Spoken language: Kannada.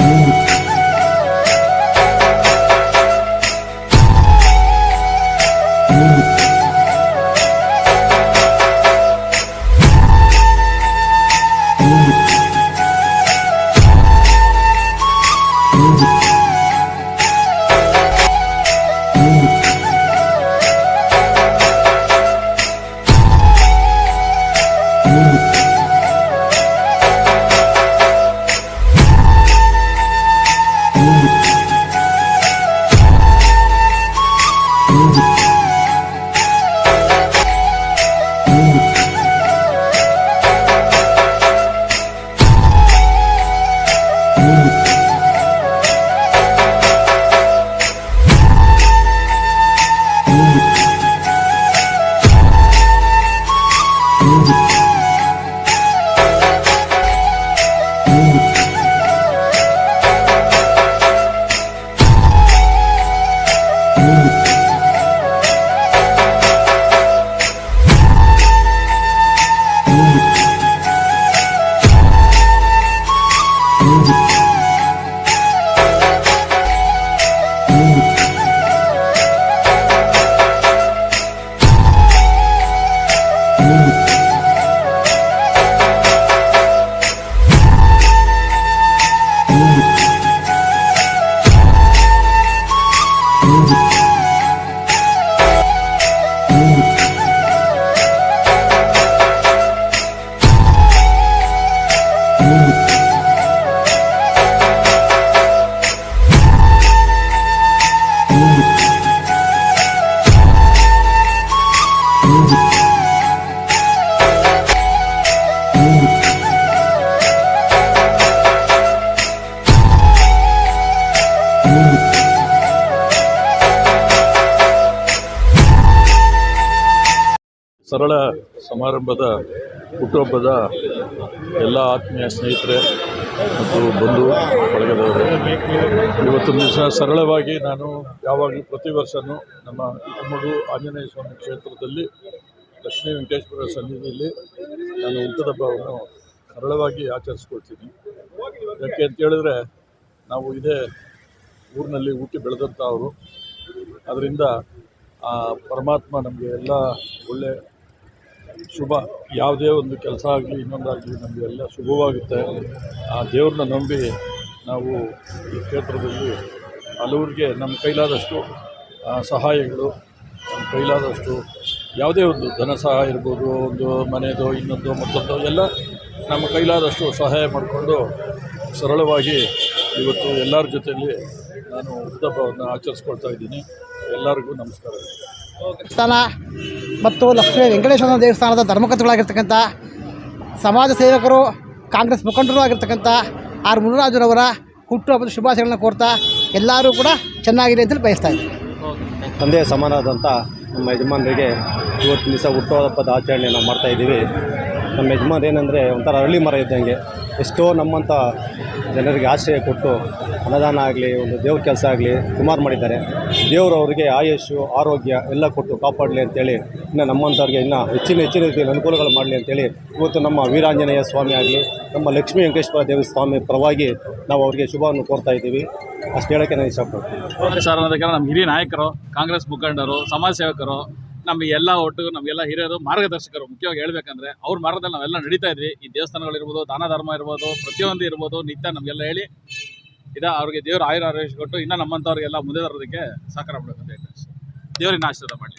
Oh. music. ಸರಳ ಸಮಾರಂಭದ ಹುಟ್ಟುಹಬ್ಬದ ಎಲ್ಲ ಆತ್ಮೀಯ ಸ್ನೇಹಿತರೆ ಮತ್ತು ಬಂಧು ಬಳಗದವರು, ಇವತ್ತು ದಿವಸ ಸರಳವಾಗಿ ನಾನು ಯಾವಾಗಲೂ ಪ್ರತಿ ವರ್ಷವೂ ನಮ್ಮ ಮಗು ಆಂಜನೇಯ ಸ್ವಾಮಿ ಕ್ಷೇತ್ರದಲ್ಲಿ ಲಕ್ಷ್ಮೀ ವೆಂಕಟೇಶ್ವರ ಸನ್ನಿಧಿಯಲ್ಲಿ ನಾನು ಹುಟ್ಟುಹಬ್ಬವನ್ನು ಸರಳವಾಗಿ ಆಚರಿಸ್ಕೊಳ್ತೀನಿ. ಯಾಕೆ ಅಂತ ಹೇಳಿದ್ರೆ, ನಾವು ಇದೇ ಊರಿನಲ್ಲಿ ಹುಟ್ಟಿ ಬೆಳೆದಂಥವರು ಅದರಿಂದ ಆ ಪರಮಾತ್ಮ ನಮಗೆ ಎಲ್ಲ ಒಳ್ಳೆ ಶುಭ. ಯಾವುದೇ ಒಂದು ಕೆಲಸ ಆಗಲಿ, ಇನ್ನೊಂದಾಗಲಿ ನಮಗೆ ಎಲ್ಲ ಶುಭವಾಗುತ್ತೆ. ಆ ದೇವ್ರನ್ನ ನಂಬಿ ನಾವು ಈ ಕ್ಷೇತ್ರದಲ್ಲಿ ಹಲವರಿಗೆ ನಮ್ಮ ಕೈಲಾದಷ್ಟು ಸಹಾಯಗಳು, ನಮ್ಮ ಕೈಲಾದಷ್ಟು ಯಾವುದೇ ಒಂದು ಧನ ಸಹಾಯ ಇರ್ಬೋದು, ಒಂದು ಮನೆಯದು ಇನ್ನೊಂದು, ಮತ್ತೊಂದು, ಎಲ್ಲ ನಮ್ಮ ಕೈಲಾದಷ್ಟು ಸಹಾಯ ಮಾಡಿಕೊಂಡು ಸರಳವಾಗಿ ಇವತ್ತು ಎಲ್ಲರ ಜೊತೆಯಲ್ಲಿ ನಾನು ಹುಟ್ಟುಹಬ್ಬವನ್ನು ಆಚರಿಸ್ಕೊಳ್ತಾ ಇದ್ದೀನಿ. ಎಲ್ಲರಿಗೂ ನಮಸ್ಕಾರ. ದೇವಸ್ಥಾನ ಮತ್ತು ಲಕ್ಷ್ಮೀ ವೆಂಕಟೇಶ್ವರ ದೇವಸ್ಥಾನದ ಧರ್ಮಕರ್ತಗಳಾಗಿರ್ತಕ್ಕಂಥ ಸಮಾಜ ಸೇವಕರು, ಕಾಂಗ್ರೆಸ್ ಮುಖಂಡರು ಆಗಿರ್ತಕ್ಕಂಥ ಆರ್ ಮುನಿರಾಜುರವರ ಹುಟ್ಟುಹಬ್ಬದ ಶುಭಾಶಯಗಳನ್ನು ಕೋರ್ತಾ ಎಲ್ಲರೂ ಕೂಡ ಚೆನ್ನಾಗಿದೆ ಅಂತೇಳಿ ಬಯಸ್ತಾ ಇದ್ದೀನಿ. ತಂದೆ ಸಮಾನವಾದಂಥ ನಮ್ಮ ಯಜಮಾನರಿಗೆ ಇವತ್ತು ದಿವಸ ಹುಟ್ಟುಹಬ್ಬದ ಆಚರಣೆ ನಾವು ಮಾಡ್ತಾ ಇದ್ದೀವಿ. ನಮ್ಮ ಯಜಮಾನ್ ಏನಂದರೆ ಒಂಥರ ಅರಳಿ ಮರ ಇದ್ದಂಗೆ. ಎಷ್ಟೋ ನಮ್ಮಂಥ ಜನರಿಗೆ ಆಶ್ರಯ ಕೊಟ್ಟು ಅನ್ನದಾನ ಆಗಲಿ, ಒಂದು ದೇವ್ರ ಕೆಲಸ ಆಗಲಿ ಸುಮಾರು ಮಾಡಿದ್ದಾರೆ. ದೇವರು ಅವರಿಗೆ ಆಯುಷು, ಆರೋಗ್ಯ ಎಲ್ಲ ಕೊಟ್ಟು ಕಾಪಾಡಲಿ ಅಂತೇಳಿ, ಇನ್ನು ನಮ್ಮಂಥವ್ರಿಗೆ ಇನ್ನೂ ಹೆಚ್ಚಿನ ಹೆಚ್ಚಿನ ರೀತಿಯಲ್ಲಿ ಅನುಕೂಲಗಳು ಮಾಡಲಿ ಅಂತೇಳಿ ಇವತ್ತು ನಮ್ಮ ವೀರಾಂಜನೇಯ ಸ್ವಾಮಿ ಆಗಲಿ, ನಮ್ಮ ಲಕ್ಷ್ಮೀ ವೆಂಕಟೇಶ್ವರ ದೇವಿ ಸ್ವಾಮಿ ಪರವಾಗಿ ನಾವು ಅವರಿಗೆ ಶುಭವನ್ನು ಕೋರ್ತಾ ಇದ್ದೀವಿ. ಅಷ್ಟು ಹೇಳೋಕ್ಕೆ ನಾನು ಇಷ್ಟಪಡ್ತೀನಿ. ಸರ್ ಅನ್ನೋದಕ್ಕೆ ನಮ್ಮ ಹಿರಿಯ ನಾಯಕರು, ಕಾಂಗ್ರೆಸ್ ಮುಖಂಡರು, ಸಮಾಜ ಸೇವಕರು ನಮ್ಮ ಎಲ್ಲ ಒಟ್ಟು ನಮಗೆಲ್ಲ ಹಿರಿಯರು ಮಾರ್ಗದರ್ಶಕರು ಮುಖ್ಯವಾಗಿ ಹೇಳ್ಬೇಕಂದ್ರೆ, ಅವ್ರ ಮಾರ್ಗದಲ್ಲಿ ನಾವೆಲ್ಲ ನಡೀತಾ ಇದ್ವಿ. ಈ ದೇವಸ್ಥಾನಗಳಿರ್ಬೋದು ದಾನ ಧರ್ಮ ಇರ್ಬೋದು, ಪ್ರತಿಯೊಂದು ಇರ್ಬೋದು, ನಿತ್ಯ ನಮಗೆಲ್ಲ ಹೇಳಿ, ಇದ ಅವ್ರಿಗೆ ದೇವ್ರ ಆಯುರ ಆರೋಗ್ಯ ಕೊಟ್ಟು ಇನ್ನೂ ನಮ್ಮಂಥವ್ರಿಗೆಲ್ಲ ಮುಂದೆ ತರೋದಕ್ಕೆ ಸಹಕಾರ ಮಾಡಬೇಕಂತ ಹೇಳ್ತಾರೆ ದೇವರಿನ ಆಶೀರ್ವಾದ ಮಾಡಲಿ.